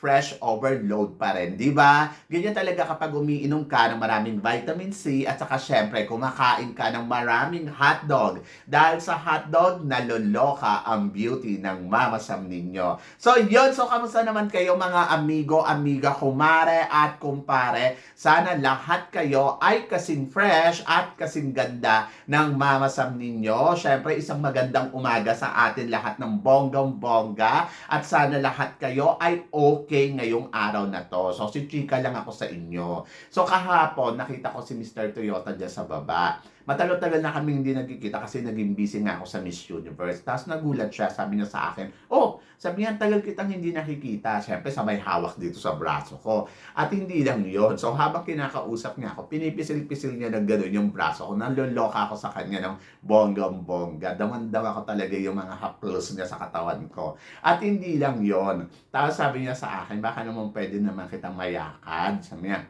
fresh overload pa rin, di ba? Ganyan talaga kapag umiinom ka ng maraming vitamin C at saka syempre kumakain ka ng maraming hotdog. Dahil sa hotdog, naloloka ang beauty ng mamasam ninyo. So yun, so kamusta naman kayo mga amigo, amiga, kumare at kumpare? Sana lahat kayo ay kasing fresh at kasing ganda ng mamasam ninyo. Syempre, isang magandang umaga sa atin lahat ng bonggang-bongga at sana lahat kayo ay okay ngayong araw na to. So, si Chika lang ako sa inyo. So, kahapon, nakita ko si Mr. Toyota dyan sa baba. Matalo-tagal na kami hindi nagkikita kasi naging busy nga ako sa Miss Universe. Tapos nagulat siya, sabi niya sa akin, Oh, sabi niya, tagal kitang hindi nakikita. Siyempre, sa may hawak dito sa braso ko. At hindi lang yon So, habang kinakausap niya ako, pinipisil-pisil niya ng gano'n yung braso ko. Naloloka ako sa kanya ng bonggang-bongga. Damandam ako talaga yung mga haplos niya sa katawan ko. At hindi lang yon Tapos sabi niya sa akin, baka naman pwede naman kitang mayakad. Sabi niya,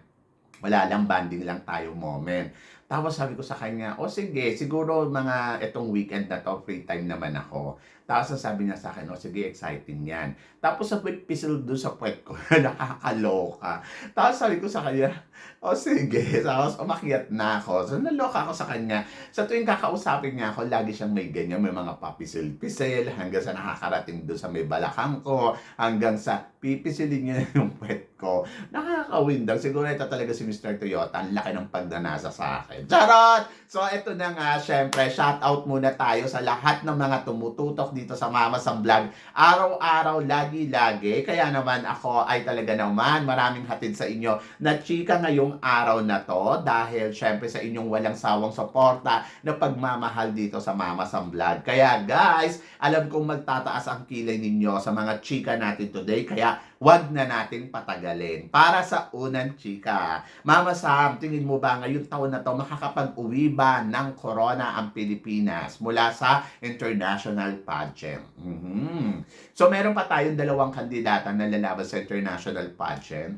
wala lang, banding lang tayo moment. Tapos sabi ko sa kanya, o sige, siguro mga itong weekend na to, free time naman ako. Tapos sabi niya sa akin, o sige, exciting yan. Tapos sa pisil doon sa puwet ko, nakakaloka. Tapos sabi ko sa kanya, o sige. Tapos umakyat na ako. So naloka ako sa kanya. Sa tuwing kakausapin niya ako, lagi siyang may ganyan, may mga papisil-pisil, hanggang sa nakakarating doon sa may balakang ko, hanggang sa pipisilin niya yung puwet ko. Nakakawindang. Siguro ito talaga si Mr. Toyota. Ang laki ng pagnanasa sa akin. Charot! So, ito na nga, syempre, shout out muna tayo sa lahat ng mga tumututok dito sa Mama Sam Vlog. Araw-araw, lagi-lagi. Kaya naman ako ay talaga naman maraming hatid sa inyo na chika ngayong araw na to dahil syempre sa inyong walang sawang suporta na pagmamahal dito sa Mama Sam Vlog. Kaya guys, alam kong magtataas ang kilay ninyo sa mga chika natin today. Kaya wag na nating patagalin. Para sa unang chika, Mama Sam, tingin mo ba ngayong taon na to makakapag-uwi ba ng corona ang Pilipinas mula sa international pageant? Mhm. So meron pa tayong dalawang kandidata na lalaban sa international pageant.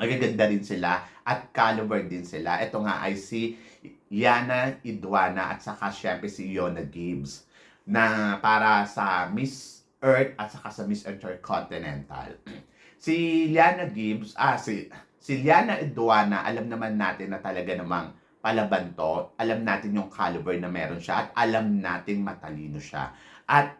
Magaganda rin sila at caliber din sila. Ito nga ay si Yana Idwana at saka syempre si Yona Gibbs na para sa Miss Earth at saka sa Miss Intercontinental. si Liana Gibbs, ah, si, si Liana Eduana, alam naman natin na talaga namang palaban to. Alam natin yung caliber na meron siya at alam natin matalino siya. At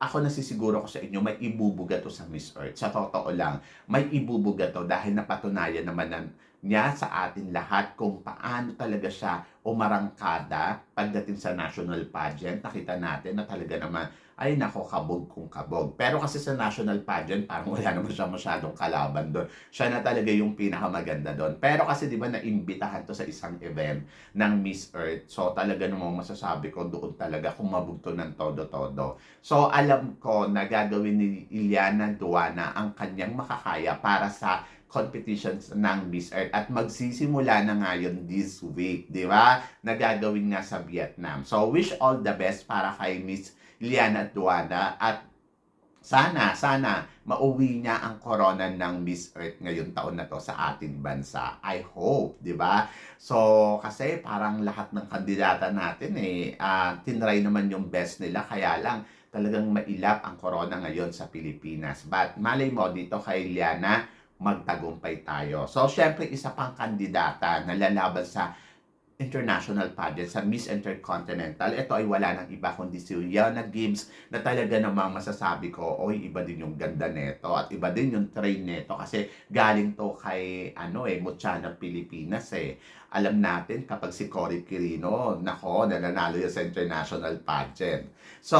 ako nasisiguro ko sa inyo, may ibubuga to sa Miss Earth. Sa totoo lang, may ibubuga to dahil napatunayan naman na niya sa atin lahat kung paano talaga siya umarangkada pagdating sa national pageant. Nakita natin na talaga naman, ay nako, kabog kung kabog. Pero kasi sa national pageant, parang wala naman siya masyadong kalaban doon. Siya na talaga yung pinakamaganda doon. Pero kasi di ba naimbitahan to sa isang event ng Miss Earth. So talaga namang masasabi ko doon talaga kung mabugto ng todo-todo. So alam ko na gagawin ni Iliana Duana ang kanyang makakaya para sa competitions ng Miss Earth at magsisimula na ngayon this week, di ba? Nagagawin nga sa Vietnam. So wish all the best para kay Miss Liana Duana at sana, sana mauwi niya ang corona ng Miss Earth ngayon taon na to sa ating bansa. I hope, di ba? So, kasi parang lahat ng kandidata natin eh, uh, tinry naman yung best nila, kaya lang talagang mailap ang corona ngayon sa Pilipinas. But malay mo dito kay Liana, magtagumpay tayo. So, syempre, isa pang kandidata na lalaban sa international pageant sa Miss Intercontinental. Ito ay wala nang iba kundi si Yana Gibbs na talaga namang masasabi ko, oy, iba din yung ganda nito at iba din yung train nito kasi galing to kay ano eh, Muchana Pilipinas eh. Alam natin kapag si Cory Quirino, nako, nananalo yan sa international pageant. So,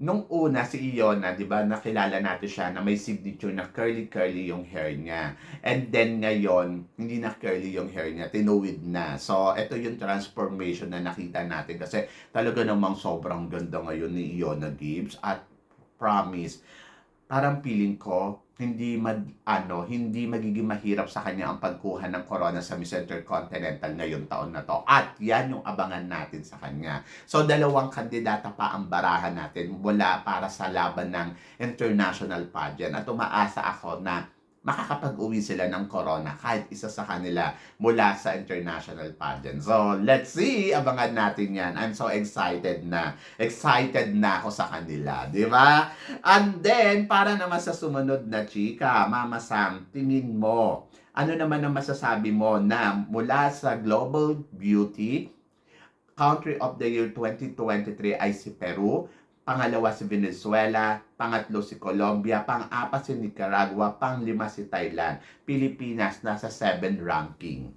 nung una si Iona, 'di ba, nakilala natin siya na may signature na curly-curly yung hair niya. And then ngayon, hindi na curly yung hair niya, tinuwid na. So, ito yung transformation na nakita natin kasi talaga namang sobrang ganda ngayon ni Iona Gibbs at promise parang feeling ko hindi mag, ano, hindi magiging mahirap sa kanya ang pagkuha ng corona sa Miss Intercontinental ngayong taon na to. At yan yung abangan natin sa kanya. So, dalawang kandidata pa ang barahan natin mula para sa laban ng international pageant. At umaasa ako na makakapag-uwi sila ng corona kahit isa sa kanila mula sa international pageant. So, let's see. Abangan natin yan. I'm so excited na. Excited na ako sa kanila. Di ba? And then, para naman sa sumunod na chika, Mama Sam, tingin mo, ano naman ang masasabi mo na mula sa Global Beauty, Country of the Year 2023 ay si Peru, pangalawa si Venezuela, pangatlo si Colombia, pang-apat si Nicaragua, pang-lima si Thailand. Pilipinas nasa 7 ranking.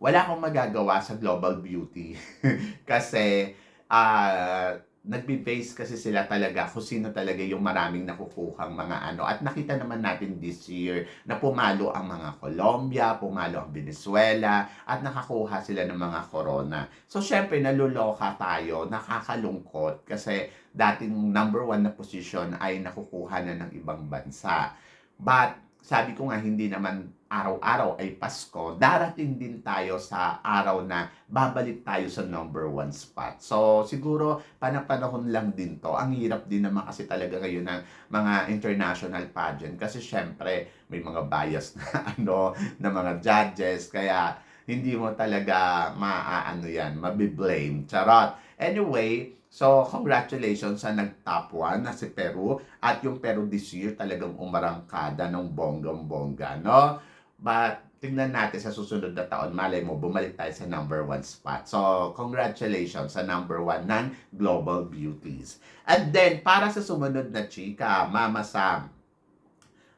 Wala akong magagawa sa Global Beauty kasi ah nagbe-base kasi sila talaga kung sino talaga yung maraming nakukuhang mga ano. At nakita naman natin this year na pumalo ang mga Colombia, pumalo ang Venezuela, at nakakuha sila ng mga corona. So, syempre, naluloka tayo, nakakalungkot kasi dating number one na position ay nakukuha na ng ibang bansa. But, sabi ko nga, hindi naman araw-araw ay Pasko, darating din tayo sa araw na babalik tayo sa number one spot. So, siguro, panapanahon lang din to. Ang hirap din naman kasi talaga ngayon ng mga international pageant. Kasi syempre, may mga bias na ano, na mga judges. Kaya, hindi mo talaga maaano yan, mabiblame. Charot. Anyway, so congratulations sa nag-top 1 na si Peru. At yung Peru this year talagang umarangkada ng bonggang-bongga, no? But, tingnan natin sa susunod na taon, malay mo, bumalik tayo sa number one spot. So, congratulations sa number one ng Global Beauties. And then, para sa sumunod na chika, Mama Sam,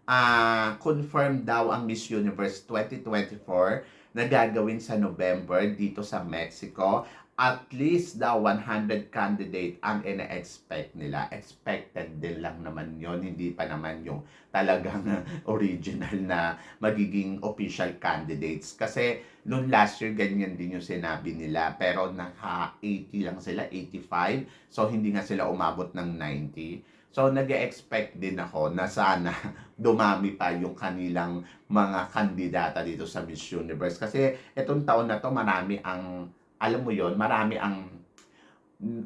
ah confirmed daw ang Miss Universe 2024 na gagawin sa November dito sa Mexico. At least daw 100 candidate ang ina-expect nila. Expected din lang naman yon hindi pa naman yung talagang original na magiging official candidates. Kasi noon last year, ganyan din yung sinabi nila. Pero naka 80 lang sila, 85. So, hindi nga sila umabot ng 90. So, nag expect din ako na sana dumami pa yung kanilang mga kandidata dito sa Miss Universe. Kasi itong taon na to marami ang, alam mo yon marami ang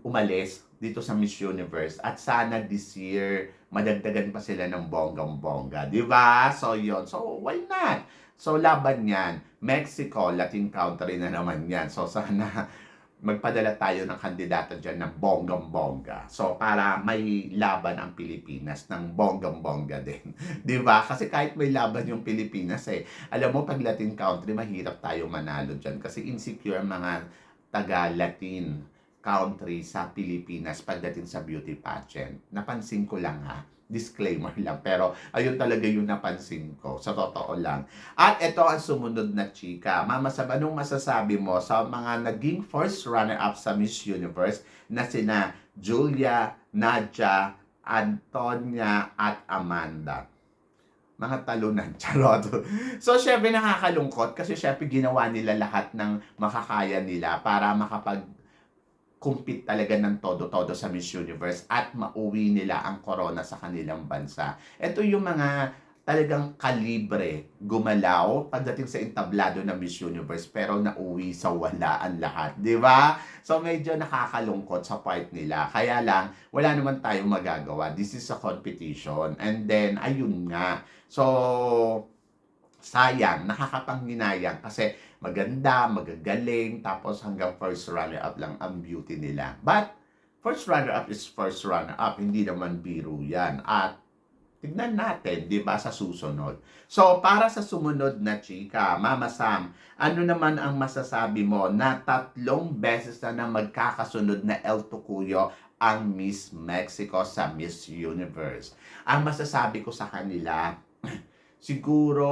umalis dito sa Miss Universe. At sana this year, madagdagan pa sila ng bonggang-bongga. Di ba? So, yon So, why not? So, laban yan. Mexico, Latin country na naman yan. So, sana magpadala tayo ng kandidato dyan ng bonggang-bongga. So, para may laban ang Pilipinas ng bonggang-bongga din. Di ba? Kasi kahit may laban yung Pilipinas eh, alam mo, pag Latin country, mahirap tayo manalo dyan. Kasi insecure mga taga-Latin country sa Pilipinas pagdating sa beauty pageant. Napansin ko lang ha. Disclaimer lang. Pero ayun talaga yung napansin ko. Sa totoo lang. At ito ang sumunod na chika. Mama Sab, anong masasabi mo sa mga naging first runner-up sa Miss Universe na sina Julia, Nadia, Antonia, at Amanda? Mga talunan, charot. so, syempre nakakalungkot kasi syempre ginawa nila lahat ng makakaya nila para makapag compete talaga ng todo-todo sa Miss Universe at mauwi nila ang corona sa kanilang bansa. Ito yung mga talagang kalibre, gumalaw pagdating sa entablado ng Miss Universe pero nauwi sa wala ang lahat, di ba? So medyo nakakalungkot sa part nila. Kaya lang, wala naman tayong magagawa. This is a competition. And then, ayun nga. So, sayang, nakakapanghinayang kasi maganda, magagaling, tapos hanggang first runner-up lang ang beauty nila. But, first runner-up is first runner-up, hindi naman biro yan. At, tignan natin, di ba, sa susunod. So, para sa sumunod na chika, Mama Sam, ano naman ang masasabi mo na tatlong beses na na magkakasunod na El Tucuyo ang Miss Mexico sa Miss Universe? Ang masasabi ko sa kanila, siguro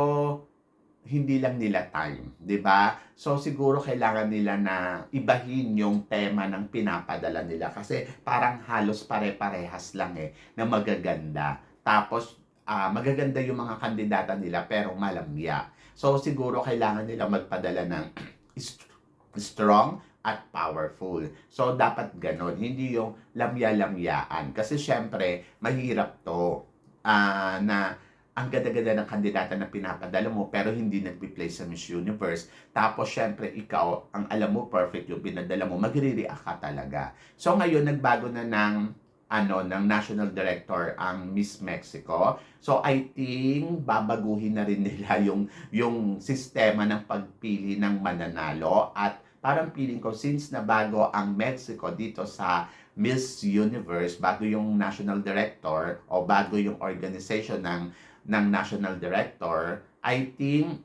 hindi lang nila time, 'di ba? So siguro kailangan nila na ibahin yung tema ng pinapadala nila kasi parang halos pare-parehas lang eh na magaganda. Tapos ah, magaganda yung mga kandidata nila pero malamya. So siguro kailangan nila magpadala ng st- strong at powerful. So dapat ganon, hindi yung lamya-lamyaan kasi syempre mahirap 'to. ah, na ang ganda-ganda ng kandidata na pinapadala mo pero hindi nagpi-play sa Miss Universe. Tapos syempre ikaw, ang alam mo perfect yung pinadala mo, magre-react ka talaga. So ngayon nagbago na ng ano ng national director ang Miss Mexico. So I think babaguhin na rin nila yung yung sistema ng pagpili ng mananalo at parang feeling ko since na bago ang Mexico dito sa Miss Universe, bago yung national director o bago yung organization ng ng national director, I think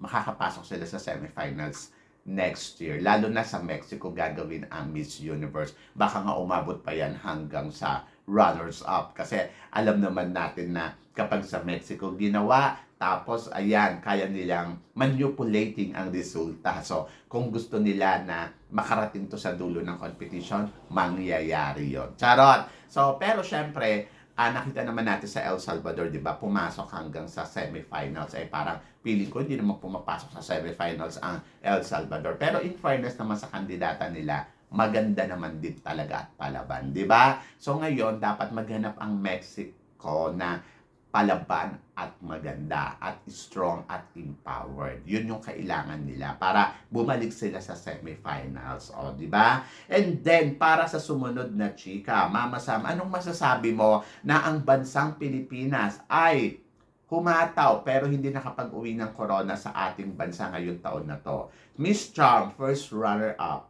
makakapasok sila sa semifinals next year. Lalo na sa Mexico gagawin ang Miss Universe. Baka nga umabot pa yan hanggang sa runners-up. Kasi alam naman natin na kapag sa Mexico ginawa, tapos ayan, kaya nilang manipulating ang resulta. So, kung gusto nila na makarating to sa dulo ng competition, mangyayari yon. Charot! So, pero syempre, ah, nakita naman natin sa El Salvador, di ba, pumasok hanggang sa semifinals. Ay parang feeling ko hindi naman pumapasok sa semifinals ang El Salvador. Pero in fairness naman sa kandidata nila, maganda naman din talaga at palaban, di ba? So ngayon, dapat maghanap ang Mexico na palaban at maganda at strong at empowered. Yun yung kailangan nila para bumalik sila sa semifinals. O, di ba? And then, para sa sumunod na chika, Mama Sam, anong masasabi mo na ang bansang Pilipinas ay humataw pero hindi nakapag-uwi ng corona sa ating bansa ngayong taon na to. Miss Charm, first runner-up.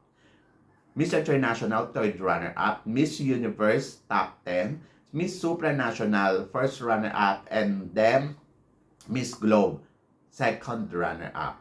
Miss International, third runner-up. Miss Universe, top 10. Miss Supranational, first runner-up. And then, Miss Globe, second runner-up.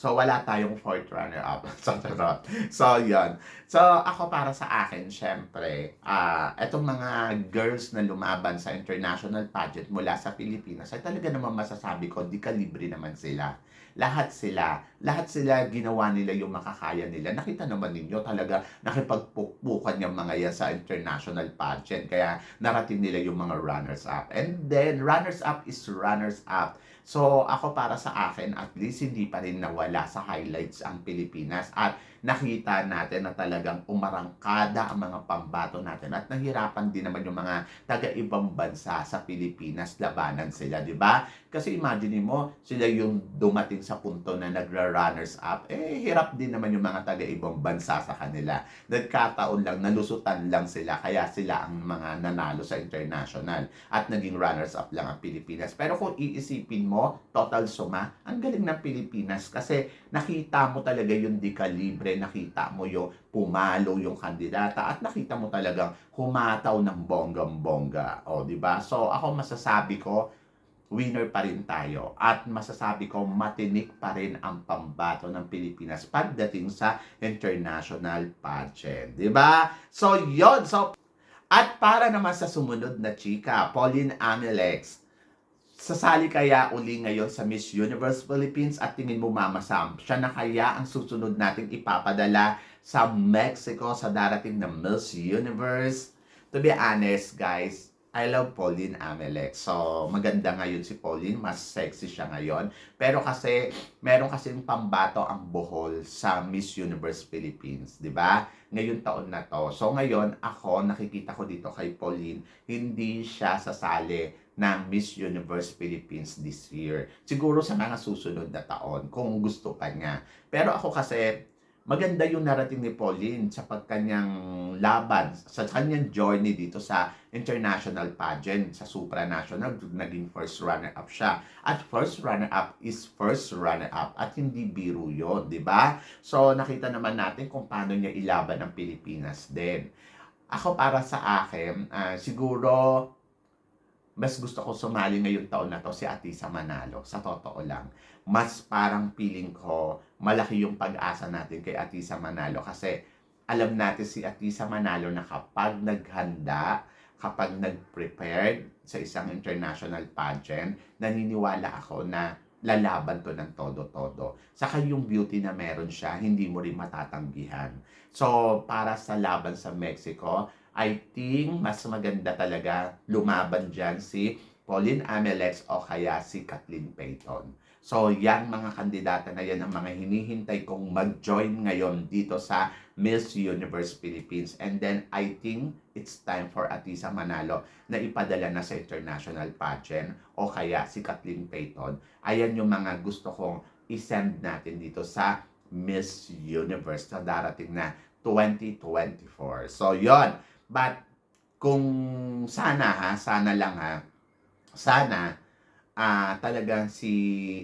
So, wala tayong fourth runner-up. so, charot. So, yun. So, ako para sa akin, syempre, ah etong mga girls na lumaban sa international pageant mula sa Pilipinas, ay talaga naman masasabi ko, di kalibre naman sila. Lahat sila, lahat sila ginawa nila yung makakaya nila. Nakita naman ninyo talaga nakipagpukpukan yung mga yan sa international pageant. Kaya narating nila yung mga runners-up. And then, runners-up is runners-up. So, ako para sa akin, at least hindi pa rin nawala sa highlights ang Pilipinas. At nakita natin na talagang umarangkada ang mga pambato natin at nahirapan din naman yung mga taga-ibang bansa sa Pilipinas labanan sila, di ba? Kasi imagine mo, sila yung dumating sa punto na nagra-runners up, eh hirap din naman yung mga taga-ibang bansa sa kanila. Nagkataon lang, nalusutan lang sila, kaya sila ang mga nanalo sa international at naging runners up lang ang Pilipinas. Pero kung iisipin mo, total suma, ang galing ng Pilipinas kasi nakita mo talaga yung di kalibre, nakita mo yung pumalo yung kandidata at nakita mo talagang humataw ng bonggang-bongga. O, di ba? So, ako masasabi ko, winner pa rin tayo. At masasabi ko, matinik pa rin ang pambato ng Pilipinas pagdating sa international pageant. Ba? So, yon So, at para naman sa sumunod na chika, Pauline Amilex, sasali kaya uli ngayon sa Miss Universe Philippines at tingin mo Mama Sam, siya na kaya ang susunod nating ipapadala sa Mexico sa darating na Miss Universe? To be honest, guys, I love Pauline Amelec. So, maganda ngayon si Pauline. Mas sexy siya ngayon. Pero kasi, meron kasing pambato ang buhol sa Miss Universe Philippines. ba? Ngayon taon na to. So, ngayon, ako, nakikita ko dito kay Pauline, hindi siya sasali ng Miss Universe Philippines this year. Siguro sa mga susunod na taon, kung gusto pa niya. Pero ako kasi, maganda yung narating ni Pauline sa pagkanyang laban, sa kanyang journey dito sa international pageant, sa supranational, naging first runner-up siya. At first runner-up is first runner-up at hindi biro yon di ba? So, nakita naman natin kung paano niya ilaban ang Pilipinas din. Ako para sa akin, ah, siguro mas gusto ko sumali ngayong taon na to si Atisa Manalo. Sa totoo lang. Mas parang feeling ko malaki yung pag-asa natin kay Atisa Manalo kasi alam natin si Atisa Manalo na kapag naghanda, kapag nag-prepared sa isang international pageant, naniniwala ako na lalaban to ng todo-todo. Saka yung beauty na meron siya, hindi mo rin matatanggihan. So, para sa laban sa Mexico, I think mas maganda talaga lumaban dyan si Pauline Amelex o kaya si Kathleen Payton. So, yan mga kandidata na yan ang mga hinihintay kong mag-join ngayon dito sa Miss Universe Philippines. And then, I think it's time for Atisa Manalo na ipadala na sa international pageant o kaya si Kathleen Payton. Ayan yung mga gusto kong isend natin dito sa Miss Universe na darating na 2024. So, yon But, kung sana ha, sana lang ha, sana ah talagang si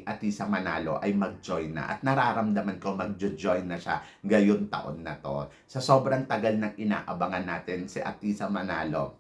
Atisa Manalo ay mag-join na at nararamdaman ko mag-join na siya ngayon taon na to. Sa sobrang tagal nang inaabangan natin si Atisa Manalo,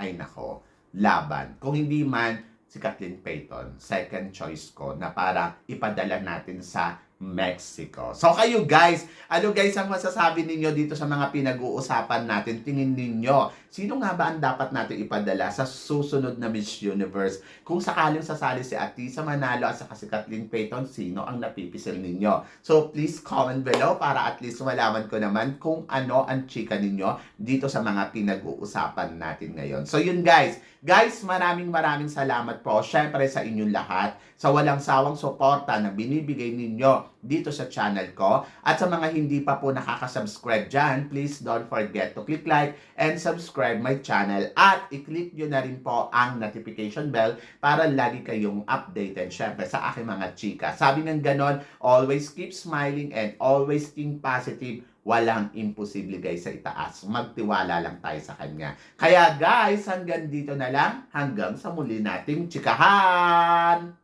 ay nako, laban. Kung hindi man, si Kathleen Payton, second choice ko na para ipadala natin sa Mexico. So kayo guys, ano guys ang masasabi ninyo dito sa mga pinag-uusapan natin? Tingin ninyo, sino nga ba ang dapat natin ipadala sa susunod na Miss Universe? Kung sakaling sasali si Atisa Manalo at si Kathleen Payton, sino ang napipisil ninyo? So please comment below para at least malaman ko naman kung ano ang chika ninyo dito sa mga pinag-uusapan natin ngayon. So yun guys, guys maraming maraming salamat po syempre sa inyong lahat sa walang sawang suporta na binibigay ninyo dito sa channel ko. At sa mga hindi pa po nakaka-subscribe dyan, please don't forget to click like and subscribe my channel. At i-click nyo na rin po ang notification bell para lagi kayong updated syempre sa aking mga chika. Sabi ng ganon, always keep smiling and always think positive. Walang imposible guys sa itaas. Magtiwala lang tayo sa kanya. Kaya guys, hanggang dito na lang. Hanggang sa muli nating chikahan!